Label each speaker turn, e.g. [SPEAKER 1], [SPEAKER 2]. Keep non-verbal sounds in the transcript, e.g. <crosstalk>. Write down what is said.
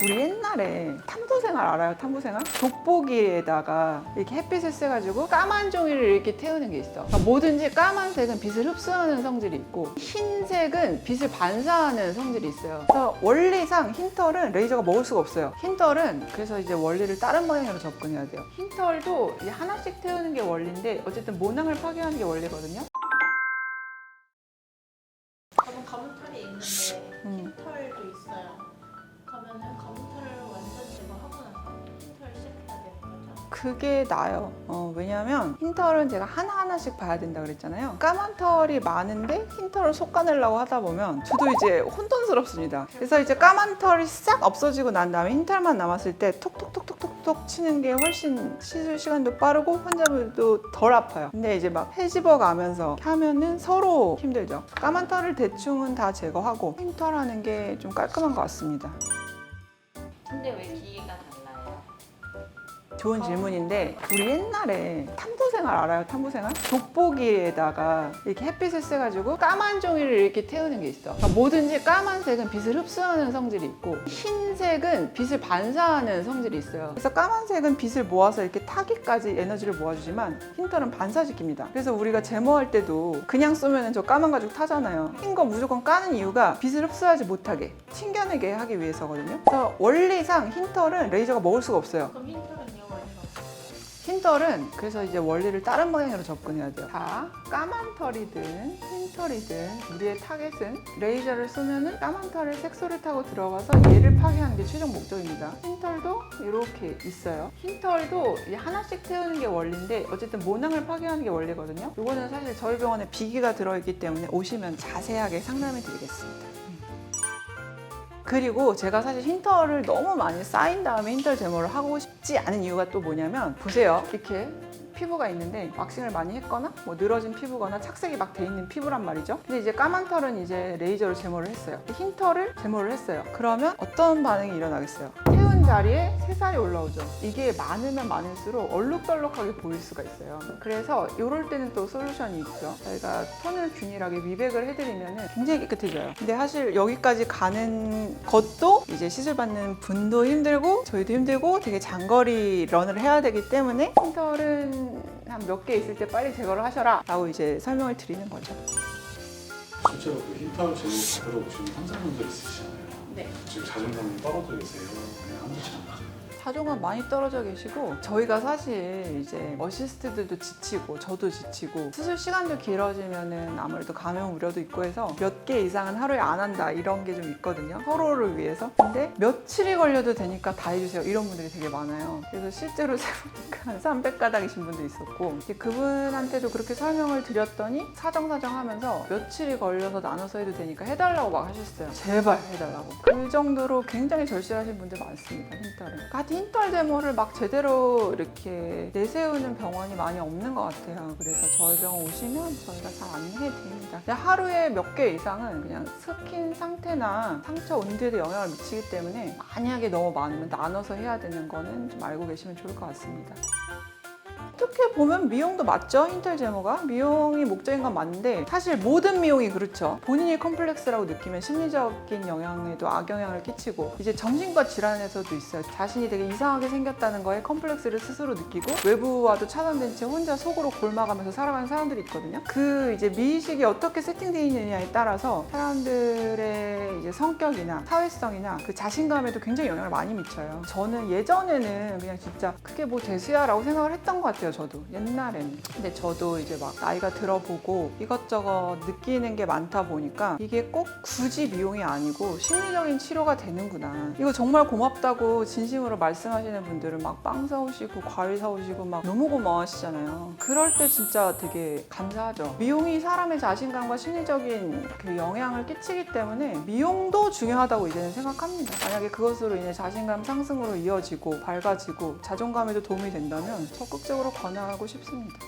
[SPEAKER 1] 우리 옛날에 탐구생활 알아요? 탐구생활? 돋보기에다가 이렇게 햇빛을 쐬가지고 까만 종이를 이렇게 태우는 게 있어. 그러니까 뭐든지 까만색은 빛을 흡수하는 성질이 있고 흰색은 빛을 반사하는 성질이 있어요. 그래서 원리상 흰털은 레이저가 먹을 수가 없어요. 흰털은 그래서 이제 원리를 다른 방향으로 접근해야 돼요. 흰털도 이제 하나씩 태우는 게 원리인데 어쨌든 모낭을 파괴하는 게 원리거든요.
[SPEAKER 2] 저는 검은 털이 있는데
[SPEAKER 1] 음.
[SPEAKER 2] 흰털도 있어요. 그러면은 검은털을 완전 제거하고 나서 흰털 시작해야 거죠?
[SPEAKER 1] 그게 나아요. 어, 왜냐면 흰 털은 제가 하나하나씩 봐야 된다 그랬잖아요. 까만 털이 많은데 흰 털을 솎아내려고 하다 보면 저도 이제 혼돈스럽습니다. 그래서 이제 까만 털이 싹 없어지고 난 다음에 흰 털만 남았을 때 톡톡톡톡톡톡 치는 게 훨씬 시술 시간도 빠르고 환자분도 덜 아파요. 근데 이제 막 헤집어 가면서 하면은 서로 힘들죠. 까만 털을 대충은 다 제거하고 흰 털 하는 게 좀 깔끔한 것 같습니다.
[SPEAKER 2] 근데 왜 기계가 달라요?
[SPEAKER 1] 좋은 질문인데 우리 옛날에 탐구생활 알아요? 탐구생활? 돋보기에다가 이렇게 햇빛을 쐬가지고 까만 종이를 이렇게 태우는 게 있어. 그러니까 뭐든지 까만색은 빛을 흡수하는 성질이 있고 흰색은 빛을 반사하는 성질이 있어요. 그래서 까만색은 빛을 모아서 이렇게 타기까지 에너지를 모아주지만 흰털은 반사시킵니다. 그래서 우리가 제모할 때도 그냥 쏘면 저 까만 가죽 타잖아요. 흰 거 무조건 까는 이유가 빛을 흡수하지 못하게 튕겨내게 하기 위해서거든요. 그래서 원리상 흰털은 레이저가 먹을 수가 없어요.
[SPEAKER 2] 그럼 없어요?
[SPEAKER 1] 흰털은 그래서 이제 원리를 다른 방향으로 접근해야 돼요. 다 까만 털이든 흰 털이든 우리의 타겟은 레이저를 쏘면은 까만 털을 색소를 타고 들어가서 얘를 파괴하는 게 최종 목적입니다. 흰 털도 이렇게 있어요. 흰 털도 이 하나씩 태우는 게 원리인데 어쨌든 모낭을 파괴하는 게 원리거든요. 이거는 사실 저희 병원에 비기가 들어있기 때문에 오시면 자세하게 상담해 드리겠습니다. 그리고 제가 사실 흰털을 너무 많이 쌓인 다음에 흰털 제모를 하고 싶지 않은 이유가 또 뭐냐면 보세요. 이렇게 피부가 있는데 왁싱을 많이 했거나 뭐 늘어진 피부거나 착색이 막 돼 있는 피부란 말이죠. 근데 이제 까만 털은 이제 레이저로 제모를 했어요. 흰 털을 제모를 했어요. 그러면 어떤 반응이 일어나겠어요 자리에 새살이 올라오죠 이게 많으면 많을수록 얼룩덜룩하게 보일 수가 있어요 그래서 이럴 때는 또 솔루션이 있죠 저희가 톤을 균일하게 미백을 해드리면 굉장히 깨끗해져요 근데 사실 여기까지 가는 것도 이제 시술 받는 분도 힘들고 저희도 힘들고 되게 장거리 런을 해야 되기 때문에 흰털은 한 몇 개 있을 때 빨리 제거를 하셔라 라고 이제 설명을 드리는 거죠
[SPEAKER 3] 실제로 그 흰털 제모 받으러 오시는 환자분들 있으시잖아요.
[SPEAKER 2] 네.
[SPEAKER 3] 지금 자존감이 떨어져 계세요. Thank you.
[SPEAKER 1] 자존감 많이 떨어져 계시고 저희가 사실 이제 어시스트들도 지치고 저도 지치고 수술 시간도 길어지면은 아무래도 감염 우려도 있고 해서 몇 개 이상은 하루에 안 한다 이런 게 좀 있거든요. 서로를 위해서. 근데 며칠이 걸려도 되니까 다 해주세요. 이런 분들이 되게 많아요. 그래서 실제로 <laughs> 세보니까 한 300가닥이신 분도 있었고 그분한테도 그렇게 설명을 드렸더니 사정사정 하면서 며칠이 걸려서 나눠서 해도 되니까 해달라고 막 하셨어요. 제발 해달라고. 그 정도로 굉장히 절실하신 분들 많습니다 흰털은 같은 흰털 제모를 막 제대로 이렇게 내세우는 병원이 많이 없는 것 같아요. 그래서 저희 병원 오시면 저희가 잘 안내해 드립니다. 근데 하루에 몇 개 이상은 그냥 스킨 상태나 상처 온도에도 영향을 미치기 때문에 만약에 너무 많으면 나눠서 해야 되는 거는 좀 알고 계시면 좋을 것 같습니다 어떻게 보면 미용도 맞죠? 흰털 제모가? 미용이 목적인 건 맞는데 사실 모든 미용이 그렇죠. 본인이 컴플렉스라고 느끼면 심리적인 영향에도 악영향을 끼치고 이제 정신과 질환에서도 있어요. 자신이 되게 이상하게 생겼다는 거에 컴플렉스를 스스로 느끼고 외부와도 차단된 채 혼자 속으로 골마가면서 살아가는 사람들이 있거든요. 그 이제 미의식이 어떻게 세팅되어 있느냐에 따라서 사람들의 이제 성격이나 사회성이나 그 자신감에도 굉장히 영향을 많이 미쳐요. 저는 예전에는 그냥 진짜 그게 뭐 대수야라고 생각을 했던 것 같아요 저도. 옛날에는 근데 저도 이제 막 나이가 들어보고 이것저것 느끼는 게 많다 보니까 이게 꼭 굳이 미용이 아니고 심리적인 치료가 되는구나. 이거 정말 고맙다고 진심으로 말씀하시는 분들은 막 빵 사오시고 과일 사오시고 막 너무 고마워하시잖아요. 그럴 때 진짜 되게 감사하죠. 미용이 사람의 자신감과 심리적인 그 영향을 끼치기 때문에 미용도 중요하다고 이제는 생각합니다. 만약에 그것으로 인해 자신감 상승으로 이어지고 밝아지고 자존감에도 도움이 된다면 적극적으로 권하고 싶습니다